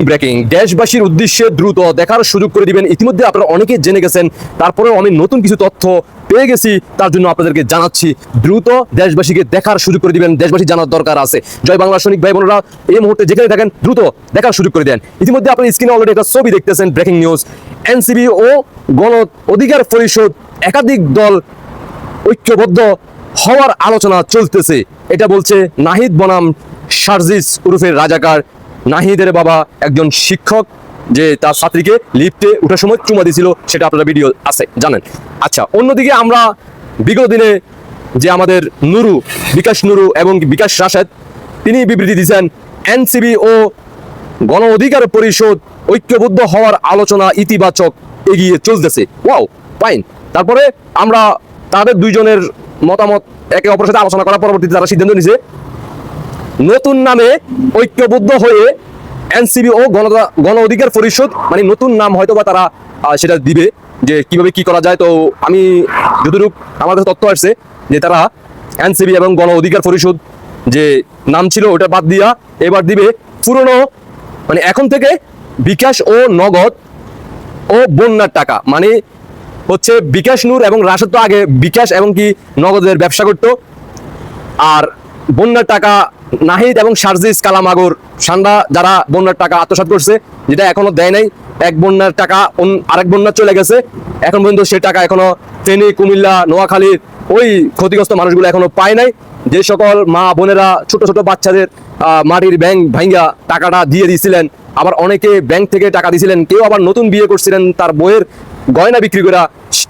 Breaking দেশবাসীর উদ্দেশ্যে দ্রুত দেখার সুযোগ করে দিবেন। ইতিমধ্যে আপনারা অনেকে জেনে গেছেন, তারপরেও আমি নতুন কিছু তথ্য পেয়ে গেছি, তার জন্য আপনাদেরকে জানাচ্ছি। দ্রুত দেশবাসীকে দেখার সুযোগ করে দিবেন, দেশবাসী জানার দরকার আছে। জয় বাংলা সৈনিক ভাই বোনেরা, এই মুহূর্তে যেখানে থাকেন, দ্রুত দেখার সুযোগ করে দেন। ইতিমধ্যে আপনি স্ক্রিনে অলরেডি একটা ছবি দেখতেছেন ব্রেকিং নিউজ এনসিবি ও গণ অধিকার পরিষদ একাধিক দল ঐক্যবদ্ধ হওয়ার আলোচনা চলতেছে। এটা বলছে নাহিদ বনাম, সার্জিস উরুফের রাজাকার। নাহিদের বাবা একজন শিক্ষক যে তার ছাত্রীকে লিফটে ওঠার সময় চুমা দিয়েছিল, সেটা আপনারা ভিডিও আছে, জানেন। আচ্ছা অন্যদিকে আমরা বিগত দিনে যে আমাদের নুরু, বিকাশ নুরু এবং বিকাশ রাশেদ, তিনি বিবৃতি দিয়েছেন, এনসিবি ও গণ অধিকার পরিষদ ঐক্যবদ্ধ হওয়ার আলোচনা ইতিবাচক এগিয়ে চলতেছে। Wow, fine. তারপরে আমরা তাদের দুইজনের মতামত একে অপরের সাথে আলোচনা করার পরবর্তীতে তারা সিদ্ধান্ত নিছে নতুন নামে ঐক্যবদ্ধ হয়ে এনসিবি ও গণ অধিকার পরিষদ মানে নতুন নাম হয়তো বা তারা সেটা দিবে যে কীভাবে কি করা যায়। তো আমি যতটুকু আমার কাছে তথ্য আসছে যে তারা এনসিবি এবং গণ অধিকার পরিষদ যে নাম ছিল ওটা বাদ দিয়া এবার দিবে পুরনো মানে এখন থেকে বিকাশ ও নগদ ও বন্যার টাকা। মানে হচ্ছে বিকাশ নূর এবং রাশেদ আগে বিকাশ এবং কি নগদের ব্যবসা করতো। আর বন্যার টাকা নাহিদ এবং সার্জিস কালামাগর সান্ডা যারা বন্যার টাকা আত্মসাৎ করছে, যেটা এখনও দেয় নাই, এক বন্যার টাকা আরেক বন্যার চলে গেছে। এখন পর্যন্ত সেই টাকা এখনও ফেনী, কুমিল্লা নোয়াখালীর ওই ক্ষতিগ্রস্ত মানুষগুলো এখনও পায় নাই। যে সকল মা বোনেরা, ছোট ছোট বাচ্চাদের মাটির ব্যাংক ভাঙ্গা টাকাটা দিয়ে দিয়েছিলেন আবার অনেকে ব্যাংক থেকে টাকা দিয়েছিলেন কেউ আবার নতুন বিয়ে করছিলেন, তার বইয়ের গয়না বিক্রি করা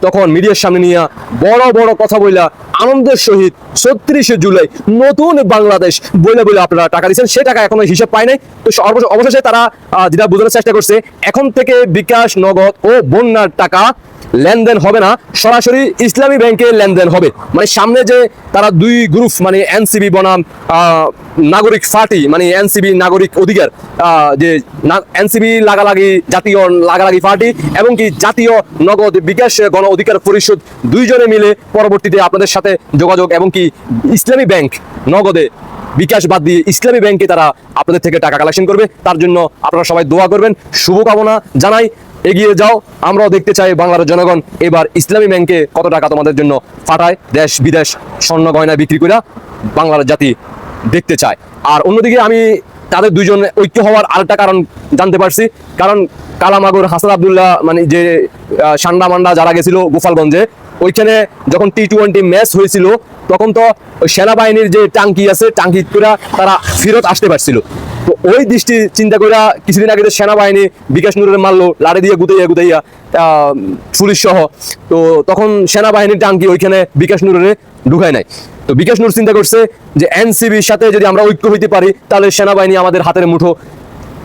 তখন মিডিয়ার সামনে নিয়ে বড় বড় কথা বইলা আনন্দের সহিত ছত্রিশে জুলাই নতুন বাংলাদেশ বলে বলে আপনারা টাকা দিচ্ছেন সে টাকা এখনও হিসেব পায় নাই। তো অবশেষে তারা যেটা বোঝানোর চেষ্টা করছে, এখন থেকে বিকাশ, নগদ ও বন্যার টাকা লেনদেন হবে না, সরাসরি ইসলামী ব্যাংকে লেনদেন হবে। মানে সামনে যে তারা দুই গ্রুপ মানে এনসিবি বনাম নাগরিক পার্টি মানে এনসিবি নাগরিক অধিকার যে এনসিবি লাগালাগি, জাতীয় লাগালাগি পার্টি এবং কি জাতীয় নগদ বিকাশ গণ অধিকার পরিষদ দুইজনে মিলে পরবর্তীতে আপনাদের সাথে যোগাযোগ এবং কি ইসলামী ব্যাংক নগদে বিকাশ বাদ দিয়ে ইসলামী ব্যাংকে তারা আপনাদের থেকে টাকা কালেকশন করবে। তার জন্য আপনারা সবাই দোয়া করবেন। শুভকামনা জানাই। এগিয়ে যাও। আমরাও দেখতে চাই বাংলার জনগণ এবার ইসলামী ব্যাংকে কত টাকা তোমাদের জন্য ফাটায়। দেশ বিদেশ স্বর্ণ গয়না বিক্রি করে বাংলার জাতি দেখতে চায়। আর অন্যদিকে আমি তাদের দুইজন ঐক্য হওয়ার আরেকটা কারণ জানতে পারছি। কারণ কালামাগুর হাসান আবদুল্লাহ মানে যে সান্ডা মান্ডা যারা গেছিল গোপালগঞ্জে, ওইখানে যখন টি টোয়েন্টি ম্যাচ হয়েছিল, তখন তো সেনাবাহিনীর যে টাঙ্কি আছে, টাঙ্কি তারা ফেরত আসতে পারছিল। তো ওই দৃষ্টি চিন্তা করে কিছুদিন আগে যে সেনাবাহিনী বিকাশ নুরের মারলো, লাড়ি দিয়ে গুতাইয়া গুতাইয়া পুলিশ সহ, তো তখন সেনাবাহিনীর টাঙ্কি ওইখানে বিকাশ নুরের ঢুকায় নাই। তো বিকাশ নূর চিন্তা করছে যে এনসিবির সাথে যদি আমরা ঐক্য হইতে পারি, তাহলে সেনাবাহিনী আমাদের হাতের মুঠো।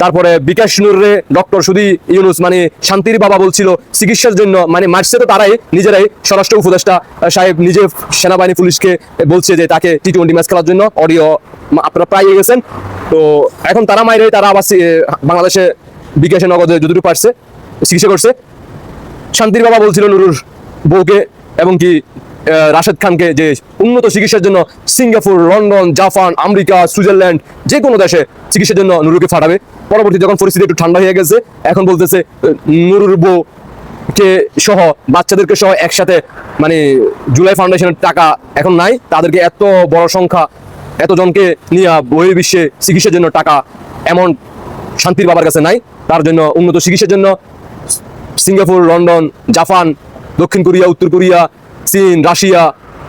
তারপরে বিকাশ নূরে ডক্টর সুদী ইউনুস মানে শান্তির বাবা বলছিল, চিকিৎসার জন্য মানে মারছে তো তারাই, নিজেরাই, স্বরাষ্ট্র উপদেষ্টা সাহেব নিজে সেনাবাহিনী পুলিশকে বলছে যে তাকে টি টোয়েন্টি ম্যাচ খেলার জন্য অডিও আপনারা প্রায় গেছেন। তো এখন তারা মাইরে তারা আবার বাংলাদেশে বিকাশে নগদে যতটুকু পারছে, চিকিৎসা করছে। শান্তির বাবা বলছিল নুরুর বউকে এবং কি রাশেদ খানকে যে উন্নত চিকিৎসার জন্য Singapore, London, Japan, America, Switzerland যে কোনো দেশে চিকিৎসার জন্য নুরুকে ফাটাবে। পরবর্তী যখন পরিস্থিতি একটু ঠান্ডা হয়ে গেছে, এখন বলতেছে নুরুর বউ কে সহ, বাচ্চাদেরকে সহ একসাথে মানে জুলাই ফাউন্ডেশনের টাকা এখন নাই। তাদেরকে এত বড় সংখ্যা এতজনকে নিয়ে বহির্বিশ্বে চিকিৎসার জন্য টাকা এমন শান্তির বাবার কাছে নাই। তার জন্য উন্নত চিকিৎসার জন্য সিঙ্গাপুর, লন্ডন, জাপান, দক্ষিণ কোরিয়া, উত্তর কোরিয়া, চীন, রাশিয়া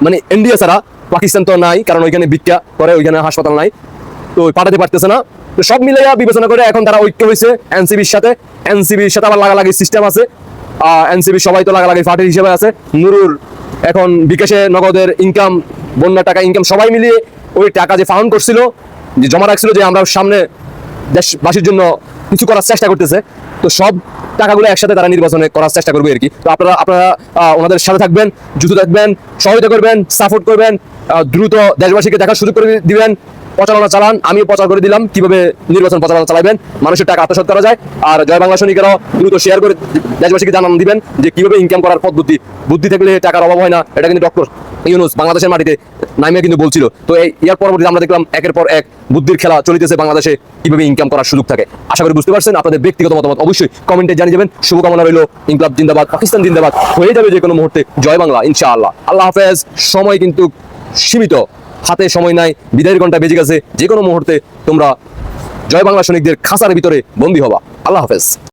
মানে ইন্ডিয়া ছাড়া পাকিস্তান তো নাই, কারণ ওইখানে ভিক্ষা করে, ওইখানে হাসপাতাল নাই। তো পাঠাতে পারতেছে না। তো সব মিলাইয়া বিবেচনা করে এখন তারা ঐক্য হয়েছে এনসিবির সাথে। এনসিবির সাথে আবার লাগালাগি সিস্টেম আছে। আর এনসিবি সবাই তো লাগালাগি পার্টির হিসেবে আছে। নুরুর এখন বিকাশে নগদের ইনকাম বন্যার টাকা ইনকাম সবাই মিলিয়ে ওই টাকা যে ফাউন্ড করছিল, যে জমা রাখছিল যে আমরা সামনে দেশবাসীর জন্য কিছু করার চেষ্টা করতেছে, তো সব টাকাগুলো একসাথে তারা নির্বাচনে করার চেষ্টা করবে আর কি। তো আপনারা আপনারা ওনাদের সাথে থাকবেন জুতো থাকবেন সহায়তা করবেন সাপোর্ট করবেন দ্রুত দেশবাসীকে দেখার সুযোগ করে দিবেন, প্রচারণা চালান আমি প্রচার করে দিলাম কীভাবে নির্বাচন প্রচারণা চালাবেন, মানুষের টাকা আত্মসাৎ করা যায়, আর জয় বাংলা সৈনিকেরাও দ্রুত শেয়ার করে দেশবাসীকে জানান দিবেন যে কীভাবে ইনকাম করার পদ্ধতি, বুদ্ধি থাকলে টাকার অভাব হয় না, এটা কিন্তু ডক্টর ইউনুস বাংলাদেশের মাটিতে নাইমে কিন্তু বলছিল। তো এই ইয়ার পরবর্তীতে আমরা দেখলাম একের পর এক বুদ্ধির খেলা চলিতেছে বাংলাদেশে, কীভাবে ইনকাম করার সুযোগ থাকে। আশা করি বুঝতে পারছেন, আপনাদের ব্যক্তিগত মতামত অবশ্যই কমেন্টে জানিয়ে যাবেন শুভকামনা রইল ইনকলাব জিন্দাবাদ, পাকিস্তান জিন্দাবাদ, হয়ে যাবে যে কোনো মুহূর্তে। জয় বাংলা, ইনশাআল্লাহ। আল্লাহ হাফেজ, সময় কিন্তু সীমিত। হাতে সময় নাই, বিদায়ের ঘণ্টা বেজে গেছে। যে কোনো মুহূর্তে তোমরা জয় বাংলা সৈনিকদের খাঁচার ভিতরে বন্দী হবা। আল্লাহ হাফেজ।